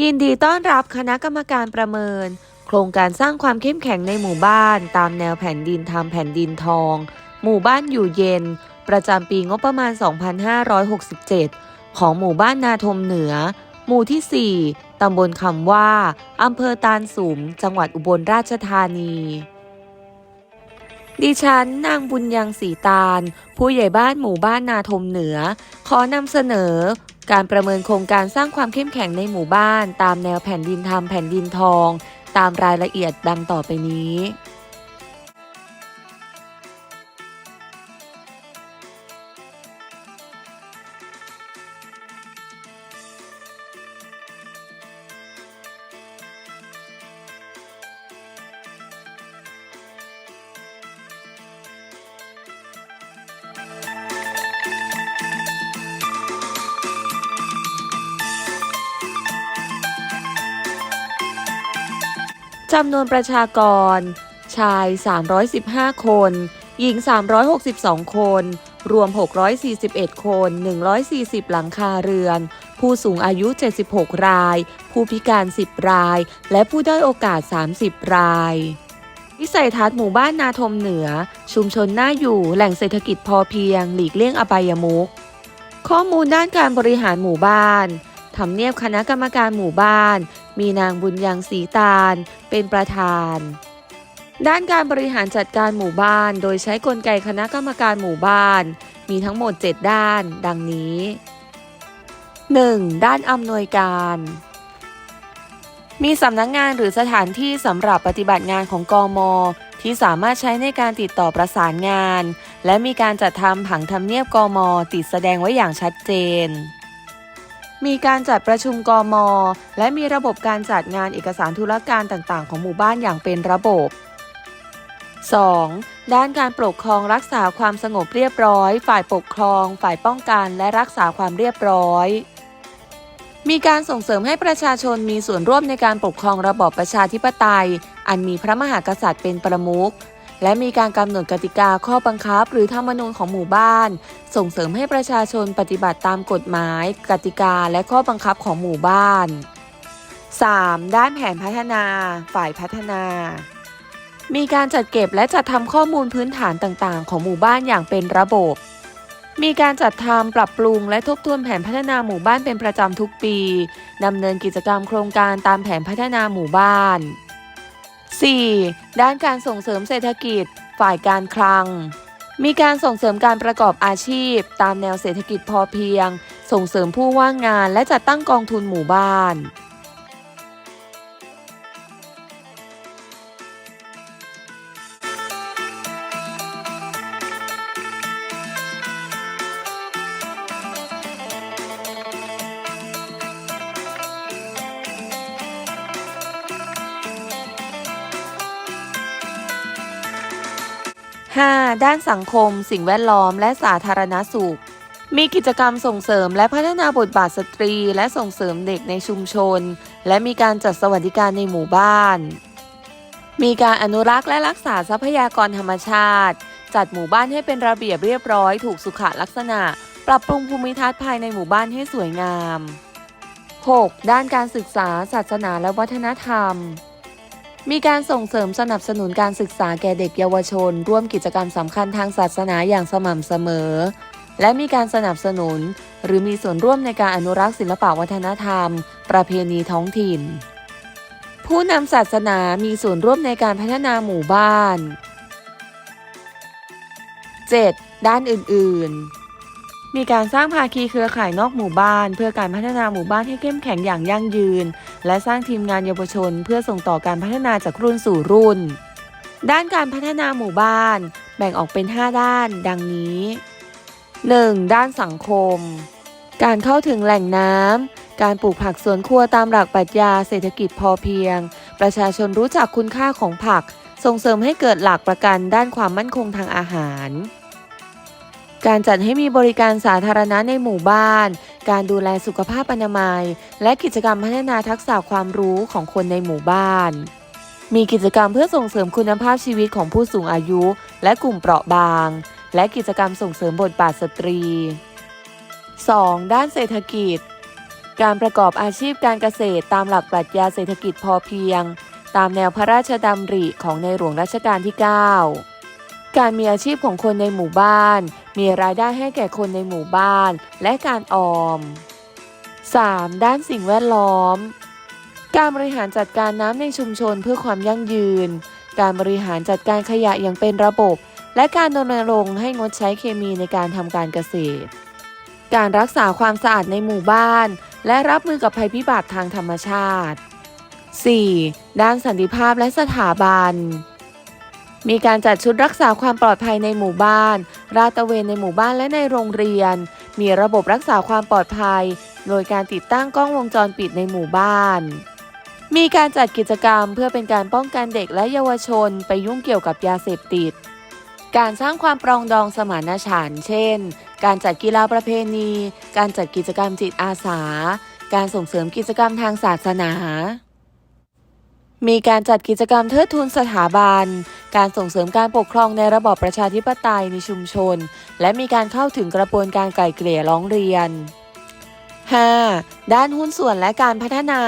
ยินดีต้อนรับคณะกรรมการประเมิน โครงการสร้างความเข้มแข็งในหมู่บ้าน ตามแนวแผ่นดินทำแผ่นดินทอง หมู่บ้านอยู่เย็น ประจำปีงบประมาณ 2567 ของหมู่บ้านนาทมเหนือ หมู่ที่ 4 ตำบลคำว่า อำเภอตาลสุม จังหวัดอุบลราชธานี ดิฉันนางบุญยังสีตาล ผู้ใหญ่บ้านหมู่บ้านนาทมเหนือ ขอนำเสนอ การประเมินโครงการสร้างความเข้มแข็งในหมู่บ้าน ตามแนวแผ่นดินทำแผ่นดินทอง ตามรายละเอียดดังต่อไปนี้ จำนวนประชากร ชาย 315 คน หญิง 362 คน รวม 641 คน 140 หลังคาเรือน ผู้สูงอายุ 76 ราย ผู้พิการ 10 ราย และผู้ด้อยโอกาส 30 ราย วิสัยทัศน์หมู่บ้านนาทมเหนือ ชุมชนน่าอยู่ แหล่งเศรษฐกิจพอเพียง หลีกเลี่ยงอบายมุข ข้อมูลด้านการบริหารหมู่บ้านทำเนียบคณะกรรมการหมู่บ้าน มีนางบุญยังศรีตาล เป็นประธาน ด้านการบริหารจัดการหมู่บ้าน โดยใช้กลไกคณะกรรมการหมู่บ้าน มีทั้งหมด 7 ด้าน ดังนี้ 1. ด้านอำนวยการ มีสำนักงงานหรือสถานที่สำหรับปฏิบัติงานของกอมที่สามารถใช้ในการติดต่อประสานงาน และมีการจัดทำผังทำเนียบกอมติดแสดงไว้อย่างชัดเจน มีการจัดประชุมกม และมีระบบการจัดงานเอกสารธุรการต่างๆ ของหมู่บ้านอย่างเป็นระบบ 2. ด้านการปกครองรักษาความสงบเรียบร้อย ฝ่ายปกครอง ฝ่ายป้องกัน และรักษาความเรียบร้อย มีการส่งเสริมให้ประชาชนมีส่วนร่วมในการปกครองระบอบประชาธิปไตย อันมีพระมหากษัตริย์เป็นประมุข และมีการกำหนดกติกาข้อบังคับ หรือธรรมนูญของหมู่บ้าน ส่งเสริมให้ประชาชนปฏิบัติตามกฎหมาย กติกาและข้อบังคับของหมู่บ้าน 3. ด้านแผนพัฒนา ฝ่ายพัฒนา มีการจัดเก็บและจัดทำข้อมูลพื้นฐานต่างๆ ของหมู่บ้านอย่างเป็นระบบ มีการจัดทำปรับปรุงและทบทวนแผนพัฒนาหมู่บ้านเป็นประจำทุกปีดำเนินกิจกรรมโครงการตามแผนพัฒนาหมู่บ้าน 4. ด้านการส่งเสริมเศรษฐกิจ ฝ่ายการคลัง มีการส่งเสริมการประกอบอาชีพ ตามแนวเศรษฐกิจพอเพียง ส่งเสริมผู้ว่างงานและจัดตั้งกองทุนหมู่บ้าน 5. ด้านสังคม สิ่งแวดล้อม และสาธารณสุข มีกิจกรรมส่งเสริมและพัฒนาบทบาทสตรี และส่งเสริมเด็กในชุมชน และมีการจัดสวัสดิการในหมู่บ้าน มีการอนุรักษ์และรักษาทรัพยากรธรรมชาติ จัดหมู่บ้านให้เป็นระเบียบเรียบร้อยถูกสุขลักษณะ ปรับปรุงภูมิทัศน์ภายในหมู่บ้านให้สวยงาม 6. ด้านการศึกษา ศาสนาและวัฒนธรรม มีการส่งเสริมสนับสนุนการศึกษาแก่เด็กเยาวชน ร่วมกิจกรรมสำคัญทางศาสนาอย่างสม่ำเสมอ และมีการสนับสนุน หรือมีส่วนร่วมในการอนุรักษ์ศิลปวัฒนธรรม ประเพณีท้องถิ่น ผู้นำศาสนามีส่วนร่วมในการพัฒนาหมู่บ้าน 7. ด้านอื่น ๆ มีการสร้างภาคีเครือข่ายนอกหมู่บ้าน เพื่อการพัฒนาหมู่บ้านให้เข้มแข็งอย่างยั่งยืน และสร้างทีมงานเยาวชน เพื่อส่งต่อการพัฒนาจากรุ่นสู่รุ่น ด้านการพัฒนาหมู่บ้าน แบ่งออกเป็น 5 ด้าน ดังนี้ 1. ด้านสังคม การเข้าถึงแหล่งน้ำการปลูกผักสวนครัวตามหลักปรัชญาเศรษฐกิจพอเพียง ประชาชนรู้จักคุณค่าของผัก ส่งเสริมให้เกิดหลักประกันด้านความมั่นคงทางอาหาร การจัดให้มีบริการสาธารณะในหมู่บ้าน การดูแลสุขภาพอนามัย และกิจกรรมพัฒนาทักษะความรู้ของคนในหมู่บ้าน มีกิจกรรมเพื่อส่งเสริมคุณภาพชีวิตของผู้สูงอายุ และกลุ่มเปราะบาง และกิจกรรมส่งเสริมบทบาทสตรี 2. ด้านเศรษฐกิจ การประกอบอาชีพการเกษตรตามหลักปรัชญาเศรษฐกิจพอเพียง ตามแนวพระราชดำริของในหลวงรัชกาลที่ 9 การมีอาชีพของคนในหมู่บ้าน มีรายได้ให้แก่คนในหมู่บ้านและการออม 3. ด้านสิ่งแวดล้อม การบริหารจัดการน้ำในชุมชนเพื่อความยั่งยืน การบริหารจัดการขยะอย่างเป็นระบบ และการรณรงค์ให้งดใช้เคมีในการทำการเกษตร การรักษาความสะอาดในหมู่บ้าน และรับมือกับภัยพิบัติทางธรรมชาติ 4. ด้านสันติภาพและสถาบัน มีการจัดชุดรักษาความปลอดภัยในหมู่บ้าน ราดตระเวนในหมู่บ้านและในโรงเรียน มีระบบรักษาความปลอดภัย โดยการติดตั้งกล้องวงจรปิดในหมู่บ้าน มีการจัดกิจกรรมเพื่อเป็นการป้องกันเด็กและเยาวชนไปยุ่งเกี่ยวกับยาเสพติด การสร้างความปรองดองสมานฉันท์เช่น การจัดกีฬาประเพณี การจัดกิจกรรมจิตอาสา การส่งเสริมกิจกรรมทางศาสนา มีการจัดกิจกรรมเทิดทูนสถาบัน การส่งเสริมการปกครองในระบอบประชาธิปไตยในชุมชน และมีการเข้าถึงกระบวนการไกล่เกลี่ยร้องเรียน 5. ด้านหุ้นส่วนและการพัฒนา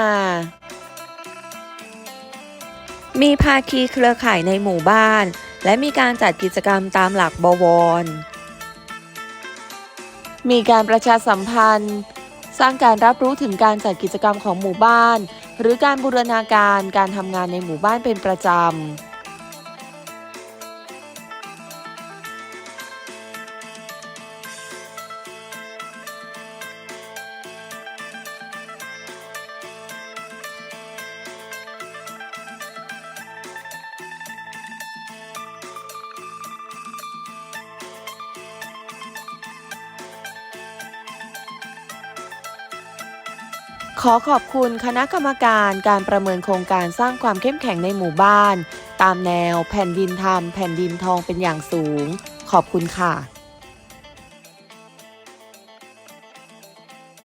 มีภาคีเครือข่ายในหมู่บ้าน และมีการจัดกิจกรรมตามหลักบวร มีการประชาสัมพันธ์ สร้างการรับรู้ถึงการจัดกิจกรรมของหมู่บ้าน หรือการบูรณาการการทำงานในหมู่บ้านเป็นประจำ ขอขอบคุณคณะกรรมการการประเมินโครงการสร้างความเข้มแข็งในหมู่บ้าน ตามแนวแผ่นดินทำแผ่นดินทองเป็นอย่างสูง ขอบคุณค่ะ